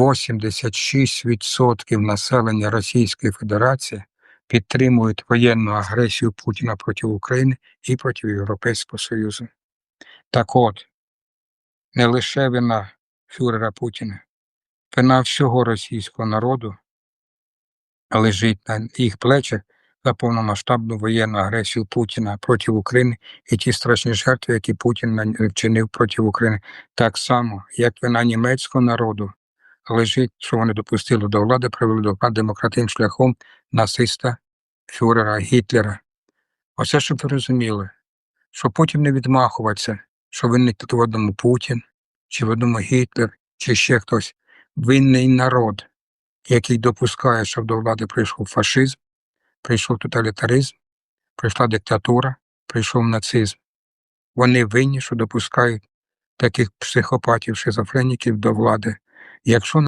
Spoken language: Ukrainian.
86% населення Російської Федерації підтримують воєнну агресію Путіна проти України і проти Європейського Союзу. Так от, не лише вина фюрера Путіна, вина всього російського народу лежить на їх плечах за повномасштабну воєнну агресію Путіна проти України і ті страшні жертви, які Путін вчинив проти України, так само, як вина німецького народу лежить, що вони допустили до влади, привели до влади демократичним шляхом нациста, фюрера, Гітлера. Оце, щоб ви розуміли, що потім не відмахуватися, що винний в одному Путін, чи в одному Гітлер, чи ще хтось. Винний народ, який допускає, щоб до влади прийшов фашизм, прийшов тоталітаризм, прийшла диктатура, прийшов нацизм. Вони винні, що допускають таких психопатів, шизофреніків до влади. Якщо